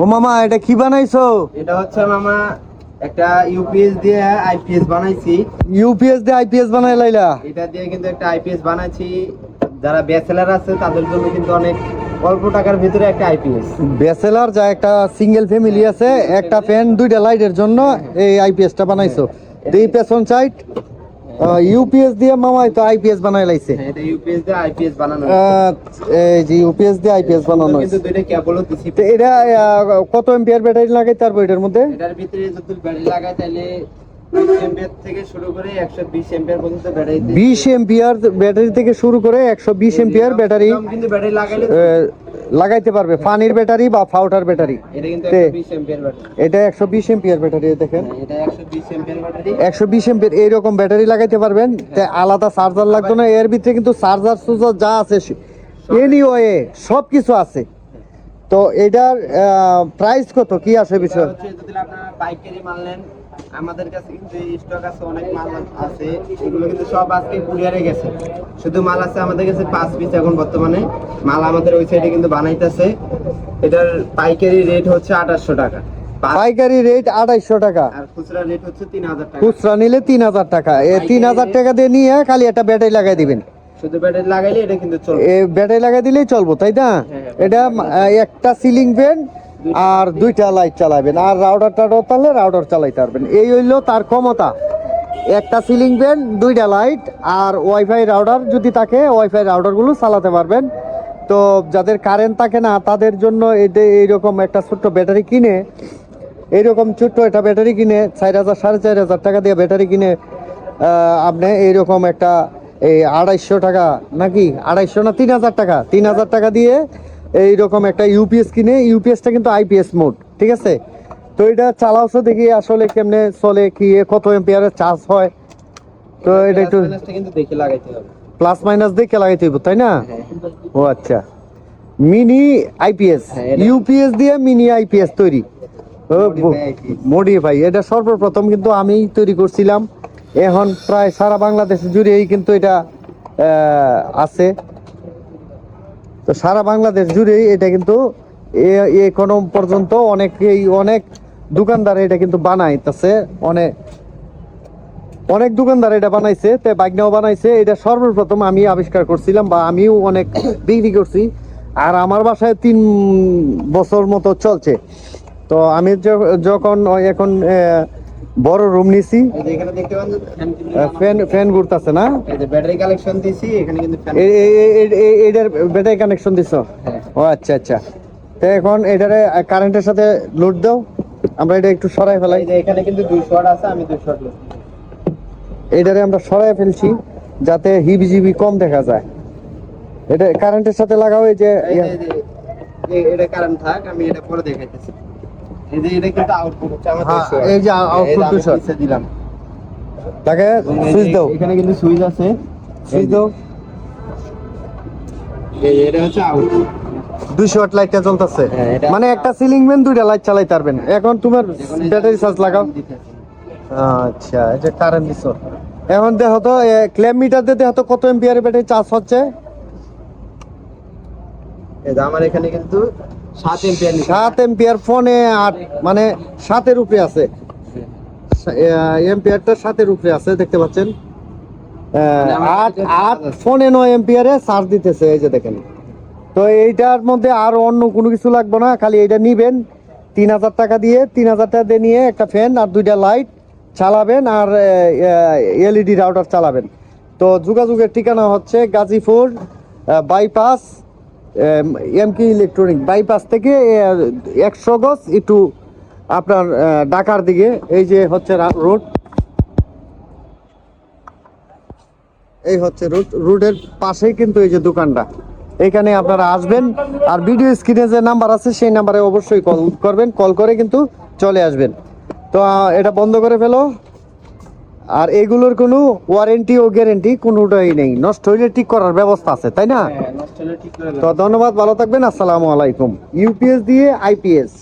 ও মামা এটা কি বানাইছো? এটা হচ্ছে মামা একটা ইউপিএস দিয়ে আইপিএস বানাইছি। ইউপিএস দিয়ে আইপিএস বানাই লাইলা? এটা দিয়ে কিন্তু একটা আইপিএস বানাইছি। যারা ব্যাচেলার আছে তাদের জন্য কিন্তু অনেক অল্প টাকার ভিতরে একটা আইপিএস ব্যাচেলার যা একটা সিঙ্গেল ফ্যামিলি আছে একটা ফ্যান দুইটা লাইটের জন্য এই আইপিএসটা বানাইছো। দুই পেছন সাইড ইউপিএস দিয়ে মামাই তো আইপিএস বানাই লাইছে। এটা ইউপিএস দিয়ে আইপিএস বানানো এই যে ইউপিএস দিয়ে আইপিএস বানানো কিন্তু দুইটা কেবলও দিছি তো এটা কত এম্পিয়ার ব্যাটারি লাগাই তার এটার মধ্যে? এটার ভিতরে যদি ব্যাটারি লাগাই তাহলে এম্পিয়ার ব্যাটারি থেকে শুরু করে একশো বিশ এম্পিয়ার ব্যাটারি লাগাইতে পারবে পানির ব্যাটারি বা ফাউটার ব্যাটারি। এটা একশো বিশ এম্পিয়ার ব্যাটারি। এম্পিয়ার দেখেন। একশো বিশ এম্পিয়ার ব্যাটারি। একশো বিশ এমপির এইরকম ব্যাটারি লাগাইতে পারবেন। তে আলাদা চার্জার লাগতো না এর ভিতরে কিন্তু চার্জার সুজার যা আছে এনিওয়ে সব কিছু আছে। তো এটার প্রাইস কত? কি আছে বিষয়? যদি আপনারা পাইকারি মাল নেন আমাদের কাছে কিন্তু স্টক আছে অনেক মাল আছে। এগুলো কিন্তু সব আজকে কুরিয়ারে গেছে। শুধু মাল আছে আমাদের কাছে পাঁচ পিস এখন বর্তমানে। মাল আমাদের ওই সাইডে কিন্তু বানাইতেছে। এটার পাইকারি রেট হচ্ছে আঠাশশো টাকা। পাইকারি রেট আড়াইশো টাকা। আর খুচরা রেট হচ্ছে তিন হাজার টাকা। খুচরা নিলে তিন হাজার টাকা। তিন হাজার টাকা দিয়ে নিয়ে খালি একটা ব্যাটারি লাগাই দিবেন। শুধু ব্যাটারি লাগাইলে এটা কিন্তু চলবে। এ ব্যাটারি লাগাই দিলেই চলবো তাই না? এটা একটা সিলিং ফ্যান আর দুইটা লাইট চালাবেন আর রাউটার টাউটার তাহলে রাউটার চালাইতে পারবেন। এই হইল তার ক্ষমতা। একটা সিলিং ফ্যান দুইটা লাইট আর ওয়াইফাই রাউটার যদি থাকে ওয়াইফাই রাউটারগুলো চালাতে পারবেন। তো যাদের কারেন্ট থাকে না তাদের জন্য এটা এইরকম একটা ছোট্ট ব্যাটারি কিনে এইরকম ছোট্ট একটা ব্যাটারি কিনে চার হাজার সাড়ে চার হাজার টাকা দিয়ে ব্যাটারি কিনে আপনি এইরকম একটা এই আড়াইশো টাকা নাকি? আড়াইশো না তিন হাজার টাকা? তিন হাজার টাকা দিয়ে এইরকম একটা ইউপিএস কিনে ইউপিএসটা কিন্তু আইপিএস মোড ঠিক আছে? তো এটা চালাওছো দেখি আসলে কেমনে চলে কি কত এম্পিয়ারের চার্জ হয়? তো এটা একটু প্লাস মাইনাস দেখে লাগাইতে হইব তাই না? ও আচ্ছা। মিনি আইপিএস হ্যাঁ, ইউপিএস দিয়ে মিনি আইপিএস তৈরি। মডিফাই এটা সর্বপ্রথম কিন্তু আমি তৈরি করছিলাম। এখন প্রায় সারা বাংলাদেশ জুড়েই কিন্তু এটা আছে। তো সারা বাংলাদেশ জুড়েই এটা কিন্তু এখনও পর্যন্ত অনেকেই, অনেক দোকানদার এটা কিন্তু বানাইতেছে। অনেক অনেক দোকানদার এটা বানাইছে, তে বাগনাও বানাইছে। এটা সর্বপ্রথম আমি আবিষ্কার করছিলাম বা আমিও অনেক বিক্রি করছি। আর আমার বাসায় তিন বছর মতো চলছে। তো আমি যখন, এখন বড় রুম নিছি। এখানে দেখতে ফ্যান ফ্যান ফ্যান ঘুরতেছে না? এই যে ব্যাটারি কালেকশন দিছি এখানে কিন্তু ফ্যান এ- এ- এ- এ- এ- এটার ব্যাটারি কানেকশন দিছ? হ্যাঁ। ও আচ্ছা আচ্ছা। তো এখন এটারে কারেন্টের সাথে লোড দাও। আমরা এটা একটু সরাই ফেলাই। এখানে কিন্তু দুই শট আছে আমি দুই শট এটারে আমরা সরাই ফেলছি যাতে হিবিজিবি কম দেখা যায়। এটা কারেন্টের সাথে লাগাও এই যে এটা কারেন্ট থাক আমি এটা পরে দেখাইতেছি। এই যে এটা কিন্তু আউটপুট হচ্ছে আমার হ্যাঁ, 200 এই যে output এই যে আমি 200 পিছে দিলাম। তাকে সুইচ দাও। এখানে কিন্তু সুইচ আছে। সুইচ দাও। এই এটা হচ্ছে আউটপুট দুইশো ওয়াট লাইটটা জ্বলতেছে। হ্যাঁ, মানে একটা সিলিং ম্যান দুইটা লাইট চালাইতে পারবেন। এখন তোমার ব্যাটারি চার্জ লাগাও। আচ্ছা এটা কারেন্ট দিছো। এখন দেখো তো ক্লেম মিটার দিয়ে দেখো তো কত এম্পিয়ারের ব্যাটারি চার্জ হচ্ছে। আমার এখানে কিন্তু 7 এম্পিয়ার নিচে সাত এম্পিয়ার ফোনে আট মানে সাতের উপরে আছে। এম্পিয়ারটা সাতের উপরে আছে দেখতে পাচ্ছেন? আট আট ফোনে নয় এম্পিয়ারে চার্জ দিতেছে এই যে দেখেন। তো এইটার মধ্যে আর অন্য কোনো কিছু লাগবে না খালি এটা নিবেন। তিন হাজার টাকা দিয়ে তিন হাজার টাকা দিয়ে নিয়ে একটা ফ্যান আর দুইটা লাইট চালাবেন আর এলইডি রাউটার চালাবেন। তো যোগাযোগের ঠিকানা হচ্ছে Gazipur bypass M K electronic bypass থেকে একশো গজ একটু আপনার ঢাকার দিকে, এই যে হচ্ছে রোড। এই হচ্ছে রুট রুটের পাশেই কিন্তু এই যে দোকানটা। এখানে আপনারা আসবেন, আর ভিডিও স্ক্রিনে যে নাম্বার আছে, সেই নাম্বারে অবশ্যই কল করবেন, কল করে কিন্তু চলে আসবেন। তো এটা বন্ধ করে ফেলো। আর এগুলোর কোনো ওয়ারেন্টি ও গ্যারেন্টি কোনোটাই নেই। নষ্ট হইলে ঠিক করার ব্যবস্থা আছে তাই না? হ্যাঁ তো ধন্যবাদ ভালো থাকবেন আসসালামু আলাইকুম। ইউপিএস দিয়ে আইপিএস